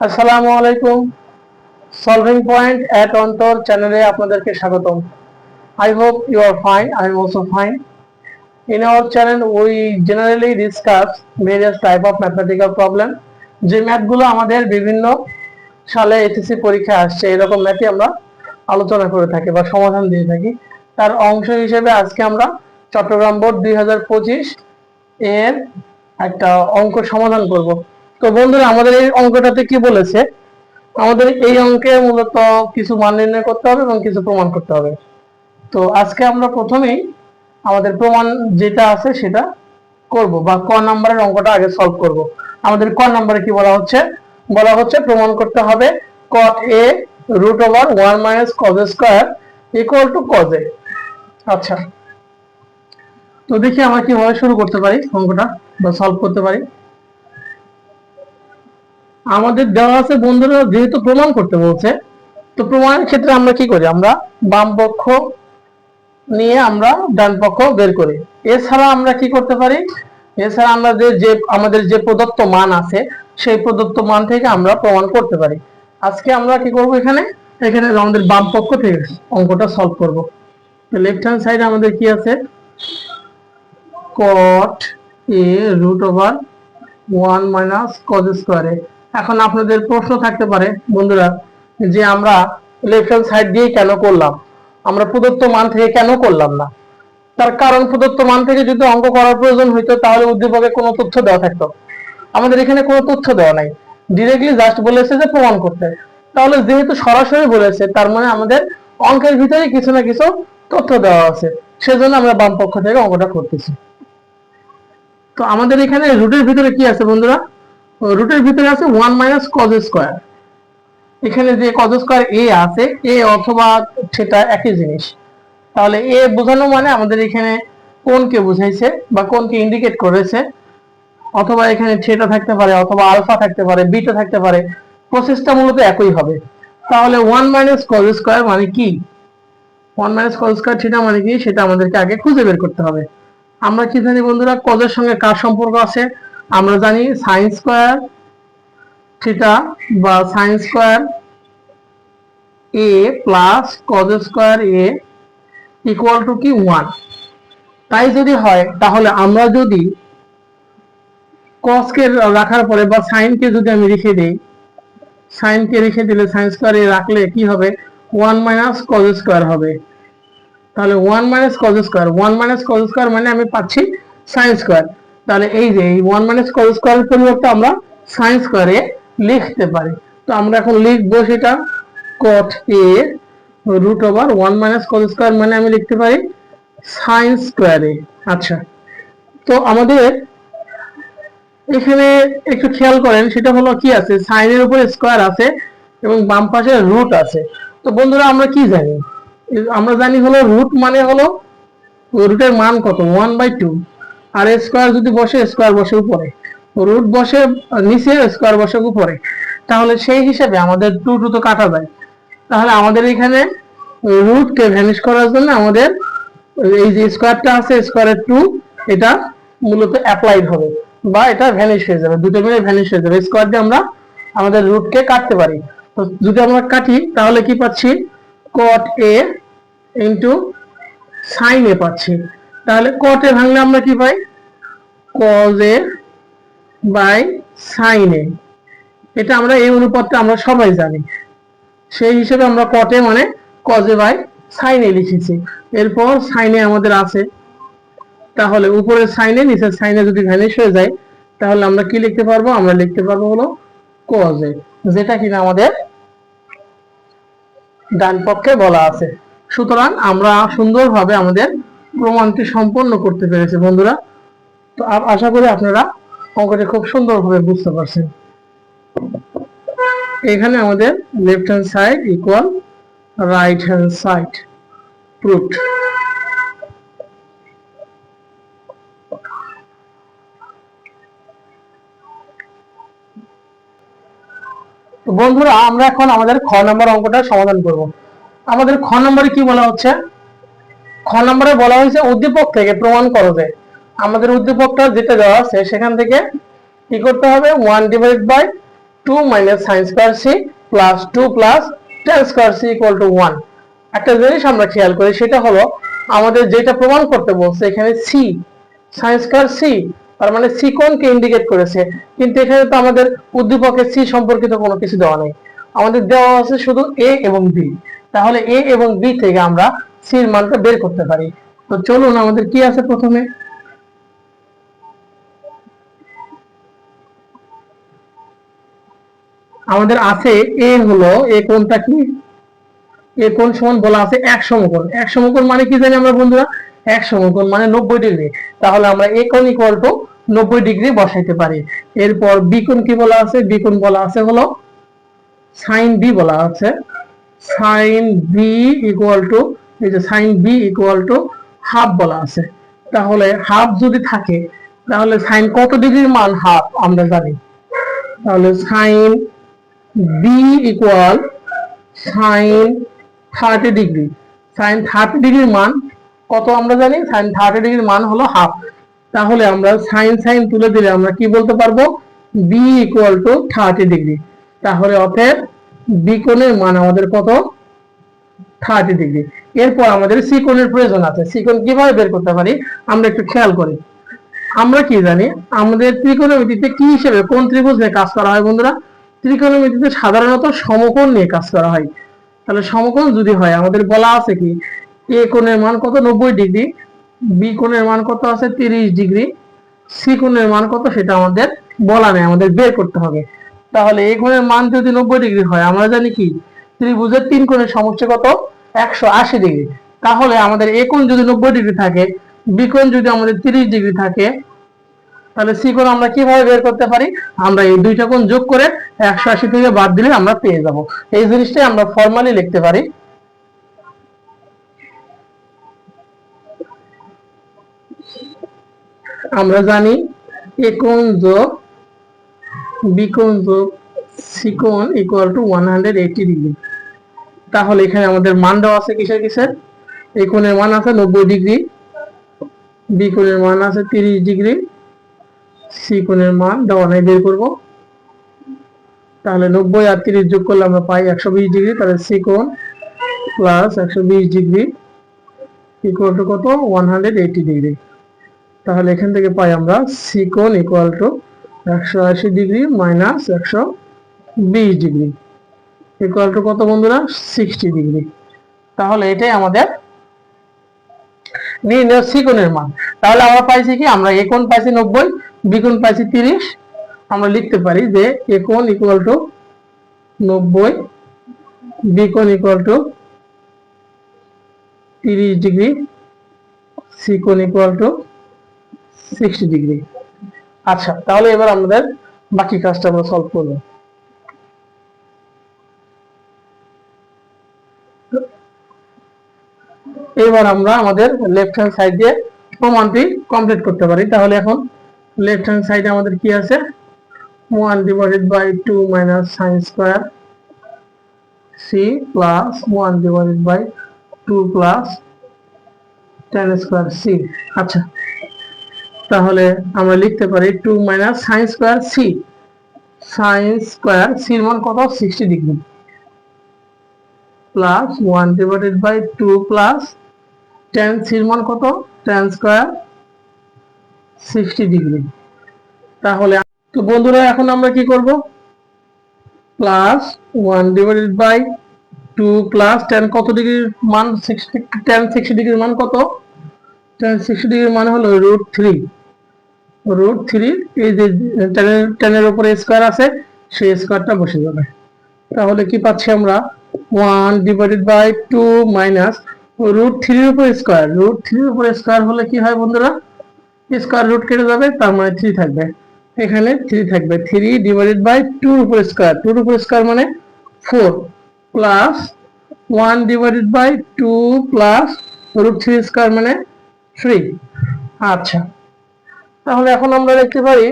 আসসালামু আলাইকুম। Solving point at অন্তর চ্যানেলে আপনাদেরকে স্বাগতম। I hope you are fine I am also fine In our channel, we generally discuss various type of mathematical problem. যে ম্যাথগুলো আমাদের বিভিন্ন সালে এসএসসি পরীক্ষা আসছে এরকম ম্যাথই আমরা আলোচনা করে থাকি বা সমাধান দিয়ে থাকি। তার অংশ হিসেবে আজকে আমরা চট্টগ্রাম বোর্ড দুই হাজার পঁচিশ এর একটা অঙ্ক সমাধান করব। তো বন্ধুরা, আমাদের এই অঙ্কটাতে কি বলেছে? আমাদের এই অঙ্কে মূলত কিছু মান নির্ণয় করতে হবে এবং কিছু প্রমাণ করতে হবে। তো আজকে আমরা প্রথমেই আমাদের প্রমাণ যেটা আছে সেটা করব বা ক নাম্বারের অঙ্কটা আগে সলভ করব। আমাদের ক নাম্বারে কি বলা হচ্ছে? বলা হচ্ছে প্রমাণ করতে হবে cot A root over one minus cos square equal to cos A আচ্ছা। তো দেখি আমরা কীভাবে শুরু করতে পারি অঙ্কটা বা সলভ করতে পারি। আমাদের দেওয়া আছে বন্ধুরা যেহেতু প্রমাণ করতে বলছে, তো প্রমাণের ক্ষেত্রে আমরা কি করি? আমরা বাম পক্ষ নিয়ে আমরা ডান পক্ষ বের করি। এছাড়া আমরা কি করতে পারি? এছাড়া আমাদের যে আমাদের যে প্রদত্ত মান আছে, সেই প্রদত্ত মান থেকে আমরা প্রমাণ করতে পারি। আজকে আমরা কি করব এখানে? এখানে আমাদের বাম পক্ষ থেকে অঙ্কটা সলভ করব। লেফট হ্যান্ড সাইডে আমাদের কি আছে? cot a root over one minus cos স্কোয়ারে এখন আপনাদের প্রশ্ন থাকতে পারে, বন্ধুরা, যে আমরা লেফট হ্যান্ড সাইড দিয়ে কেন করলাম? আমরা প্রদত্ত মান থেকে কেন করলাম না? তার কারণ প্রদত্ত মান থেকে যদি অঙ্ক করার প্রয়োজন হইতো, তাহলে উদ্দীপকে কোনো তথ্য দেওয়া থাকতো। আমাদের এখানে কোনো তথ্য দেওয়া নাই। ডিরেক্টলি জাস্ট বলেছে যে প্রমাণ করতে। তাহলে যেহেতু সরাসরি বলেছে, তার মানে আমাদের অঙ্কের ভিতরে কিছু না কিছু তথ্য দেওয়া আছে। সেজন্য আমরা বাম পক্ষ থেকে অঙ্কটা করতেছি। তো আমাদের এখানে রুটের ভিতরে কি আছে, বন্ধুরা? রুটের ভিতরে আছে ওয়ান মাইনাস কজ স্কোয়ার এখানে যে কজ স্কোয়ার এ আছে এ অথবা সেটা একই জিনিস। তাহলে এ বোঝানো মানে আমাদের এখানে কোনকে বুঝাইছে বা কোনকে ইন্ডিকেট করেছে, অথবা এখানে থিটা থাকতে পারে, অথবা আলফা থাকতে পারে বিটা থাকতে পারে প্রসেসটা মূলত একই হবে। তাহলে ওয়ান মাইনাস কজ স্কোয়ার মানে কি? One minus cos square theta মানে কি? সেটা আমাদেরকে আগে খুঁজে বের করতে হবে। আমরা কি জানি বন্ধুরা কজের সঙ্গে কার সম্পর্ক আছে? আমরা জানি সাইন স্কোয়ার থিটা বা sin square A plus cos square A equal to কি ওয়ান তাই যদি হয়, তাহলে আমরা যদি কসকে রাখার পরে বা সাইনকে যদি আমি রেখে দিই সাইনকে রেখে দিলে সাইন স্কোয়ার এ রাখলে কি হবে? ওয়ান মাইনাস কজ স্কোয়ার হবে। তাহলে one minus cos square one minus cos square মানে আমি পাচ্ছি সাইন স্কোয়ার তাহলে এই যে এই ওয়ান মাইনাস কজ স্কোয়ারের পরিবর্তে আমরা সাইন স্কোয়ারে লিখতে পারি। তো আমরা এখন লিখব সেটা cot A root over one minus cos square মানে আমি লিখতে পারি সাইন স্কোয়ারে আচ্ছা তো আমাদের এখানে একটু খেয়াল করেন, সেটা হলো কি আছে? সাইনের উপরে স্কোয়ার আছে এবং বাম পাশে রুট আছে। তো বন্ধুরা, আমরা কি জানি? আমরা জানি হলো রুট মানে হলো রুটের মান কত? ওয়ান বাই টু আর স্কোয়ার যদি বসে স্কোয়ার বসে উপরে। রুট বসে, নিচে স্কোয়ার বসে উপরে। তাহলে সেই হিসাবে আমাদের টু টু তো কাটা যায়। তাহলে আমাদের এখানে রুটকে ভ্যানিশ করার জন্য আমাদের এই যে স্কোয়ারটা আছে স্কোয়ারের টু এটা মূলত অ্যাপ্লাইড হবে বা এটা ভ্যানিশ হয়ে যাবে। দুটো মিলে ভ্যানিশ হয়ে যাবে। স্কোয়ার দিয়ে আমরা আমাদের রুটকে কাটতে পারি। তো যদি আমরা কাটি, তাহলে কি পাচ্ছি? কট এ ইন্টু সাইন এ পাচ্ছি। তাহলে কট ভাঙলে আমরা কি পাই? Cause by sine. এটা আমরা এই অনুপাতটা আমরা সবাই জানি। সেই হিসেবে আমরা কটে মানে কজে বাই সাইনে লিখেছি। এরপর সাইনে আমাদের আছে। তাহলে উপরের সাইনে, নিচের সাইনে যদি ভ্যানিশ হয়ে যায়, তাহলে আমরা কি লিখতে পারব? আমরা লিখতে পারব হলো কজে। যেটা কিনা আমাদের ডান পক্ষে বলা আছে। সুতরাং আমরা সুন্দরভাবে আমাদের প্রমাণটি সম্পন্ন করতে পেরেছি, বন্ধুরা। তো আশা করি আপনারা অঙ্কটি খুব সুন্দরভাবে বুঝতে পারছেন। এখানে আমাদের left hand side equal right hand side proofed বন্ধুরা, আমরা এখন আমাদের খ নম্বর অঙ্কটা সমাধান করব। আমাদের খ নম্বরে কি বলা হচ্ছে? খ নম্বরে বলা হয়েছে উদ্দীপক থেকে প্রমাণ করো যে আমাদের উদ্দীপকটা যেটা দেওয়া আছে সেখান থেকে কি করতে হবে? One divide by two minus sin square C plus two plus tan square C equal to one একটা জিনিস আমরা খেয়াল করি, সেটা হলো আমাদের যেটা প্রমাণ করতে বলছে, এখানে সি সাইন স্কোয়ার সি তার মানে সি কোনকে ইন্ডিকেট করেছে? কিন্তু এখানে তো আমাদের উদ্দীপকের সি সম্পর্কিত কোনো কিছু দেওয়া নেই। আমাদের দেওয়া আছে শুধু এ এবং বি তাহলে এ এবং বি থেকে আমরা সির মানটা বের করতে পারি। তো চলুন, আমাদের কি আছে প্রথমে? আমাদের আছে এ হলো, এ কোনটা কি? এ কোন সমান বলা আছে এক সমকোণ এক সমকোণ মানে কি জানি আমরা বন্ধুরা? এক সমকোণ মানে নব্বই ডিগ্রি। তাহলে আমরা এ কোণ ইকুয়াল টু নব্বই ডিগ্রি বসাইতে পারি। এরপর বি কোণ কি বলা আছে? বি কোণ বলা আছে হলো সাইন বি বলা আছে। সাইন বি ইকুয়াল টু এই যে sin B equal to half বলা আছে। তাহলে হাফ যদি থাকে, তাহলে সাইন কত ডিগ্রির মান হাফ আমরা জানি। তাহলে sin B equal sin thirty degree sin thirty ডিগ্রির মান কত আমরা জানি? সাইন থার্টি ডিগ্রির মান হলো হাফ তাহলে আমরা সাইন সাইন তুলে দিলে আমরা কি বলতে পারব? B equal to thirty degree তাহলে অতএব বি কোণের মান আমাদের কত? থার্টি ডিগ্রি এরপর আমাদের সি কোণের প্রয়োজন আছে। সি কোণ কীভাবে বের করতে পারি? আমরা একটু খেয়াল করি। আমরা কি জানি, আমাদের ত্রিকোণমিতিতে কি হিসেবে কোন ত্রিভুজ নিয়ে কাজ করা হয় বন্ধুরা? ত্রিকোণমিতিতে সাধারণত সমকোণ নিয়ে কাজ করা হয়। তাহলে সমকোণ যদি হয়, আমাদের বলা আছে কি, এ কোণের মান কত? নব্বই ডিগ্রি, বি কোণের মান কত আছে? তিরিশ ডিগ্রি, সি কোণের মান কত? সেটা আমাদের বলা নেই, আমাদের বের করতে হবে। তাহলে এই কোণের মান যদি নব্বই ডিগ্রি হয়, আমরা জানি কি, ত্রিভুজের তিন কোণের সমষ্টি কত? একশো আশি ডিগ্রি তাহলে আমাদের এ যদি নব্বই ডিগ্রি থাকে বি কোণ যদি আমাদের তিরিশ ডিগ্রি থাকে, তাহলে সি কোণ আমরা কীভাবে বের করতে পারি? আমরা এই দুইটা কোণ যোগ করে একশো আশি থেকে বাদ দিলে আমরা পেয়ে যাব। এই জিনিসটাই আমরা ফর্মালি লিখতে পারি। আমরা জানি এ কোণ যোগ বি কোণ যোগ সি কোণ equal to one hundred eighty degree তাহলে এখানে আমাদের মান দেওয়া আছে কিসের কিসের? এই কোণের মান আছে নব্বই ডিগ্রি বি কোণের মান আছে তিরিশ ডিগ্রি সি কোণের মান দেওয়া নাই, বের করব। তাহলে নব্বই আর তিরিশ যোগ করলে আমরা পাই একশো বিশ ডিগ্রি, তাহলে সি কোণ প্লাস একশো বিশ ডিগ্রি ইকুয়াল টু কত? One hundred eighty degree. তাহলে এখান থেকে পাই আমরা সি কোণ ইকুয়াল টু একশো আশি ডিগ্রি মাইনাস একশো বিশ ডিগ্রি। ইকুয়াল টু কত বন্ধুরা? সিক্সটি ডিগ্রি তাহলে এটাই আমাদের নির্ণয় সি কোণের মান। তাহলে আমরা পাইছি কি? আমরা এ কোণ পাইছি নব্বই বি কোণ পাইছি তিরিশ। আমরা লিখতে পারি যে এ কোণ ইকুয়াল টু নব্বই বি কোণ ইকুয়াল টু তিরিশ ডিগ্রি সি কোণ ইকুয়াল টু সিক্সটি ডিগ্রি আচ্ছা তাহলে এবার আমাদের বাকি কাজটা আমরা সলভ করব। এবার আমরা আমাদের লেফট হ্যান্ড সাইড দিয়ে প্রমাণটি কমপ্লিট করতে পারি। তাহলে এখন লেফট হ্যান্ড সাইডে আমাদের কি আছে? One divided by two minus sin square C plus one divided by two plus tan square C আচ্ছা তাহলে আমরা লিখতে পারি two minus sin square C sin square সির মান কত? Sixty degree plus one divided by two plus tan সির মান কত? Tan square sixty degree তাহলে তো বন্ধুরা, এখন আমরা কি করব? Plus one divided by two plus tan কত ডিগ্রির মান? সিক্সটি টেন সিক্সটি ডিগ্রির মান কত? টেন সিক্সটি ডিগ্রির মান হলো রুট থ্রি রুট থ্রি এই যে টেনের টেনের উপরে স্কোয়ার আছে, সেই স্কোয়ারটা বসে যাবে। তাহলে কি পাচ্ছি আমরা? One divided by two minus root থ্রির উপর স্কোয়ার রুট থ্রির উপর স্কোয়ার হলে কি হয় বন্ধুরা? স্কোয়ার রুট কেটে যাবে, তার মানে থ্রি থাকবে। এখানে থ্রি থাকবে। থ্রি ডিভাইডেড বাই টুর উপর স্কোয়ার টুর উপর স্কোয়ার মানে four plus one divided by two plus root three square মানে থ্রি আচ্ছা। তাহলে এখন আমরা দেখতে পারি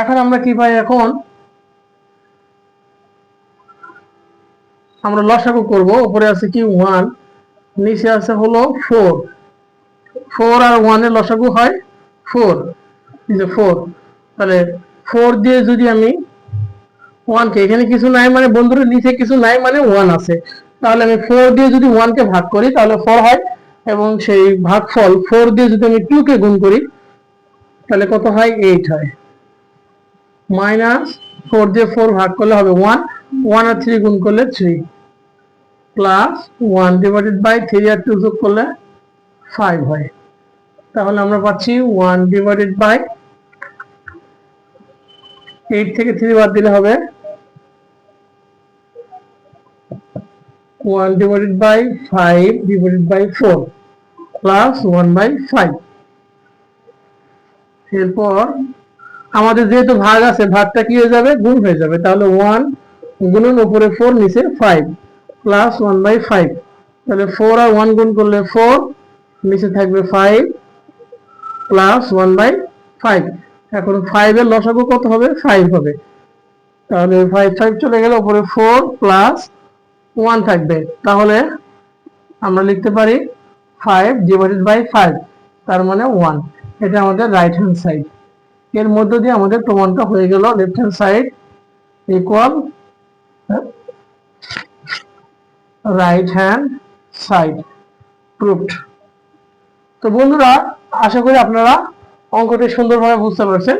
এখন আমরা কি পাই এখন? আমরা লসাগু করব, উপরে আছে কি? ওয়ান নিচে আছে হলো ফোর ফোর আর ওয়ানের লসাগু হয় ফোর যে ফোর তাহলে ফোর দিয়ে যদি আমি ওয়ানকে এখানে কিছু নাই মানে বন্ধুরা, নিচে কিছু নাই মানে ওয়ান আছে। তাহলে আমি ফোর দিয়ে যদি ওয়ানকে ভাগ করি, তাহলে ফোর হয় এবং সেই ভাগফল ফোর দিয়ে যদি আমি টু কে গুণ করি, তাহলে কত হয়? এইট হয়। মাইনাস ফোর দিয়ে ফোর ভাগ করলে হবে ওয়ান। ওয়ান আর থ্রি গুণ করলে three. Plus one divided by three R two যোগ করলে ফাইভ হয়। তাহলে আমরা পাচ্ছি ওয়ান ডিভাইডেড বাই এইট থেকে থ্রি বাদ দিলে হবে one divided by five divided by four plus one by five. এরপর আমাদের যেহেতু ভাগ আছে, ভাগটা কি হয়ে যাবে? গুণ হয়ে যাবে। তাহলে ওয়ান গুণন উপরে ফোর নিচে five plus one by five তাহলে ফোর আর ওয়ান গুণ করলে ফোর নিচে থাকবে five plus one by five এখন ফাইভের লসাগু কত হবে? ফাইভ হবে। তাহলে ফাইভ ফাইভ চলে গেলে উপরে ফোর প্লাস ওয়ান থাকবে। তাহলে আমরা লিখতে পারি ফাইভ ডিভাইডেড বাই ফাইভ তার মানে ওয়ান এটা আমাদের রাইট হ্যান্ড সাইড এর মধ্য দিয়ে আমাদের প্রমাণটা হয়ে গেল left hand side equal right hand side proofed তো বন্ধুরা, আশা করি আপনারা অঙ্কটি সুন্দরভাবে বুঝতে পারছেন।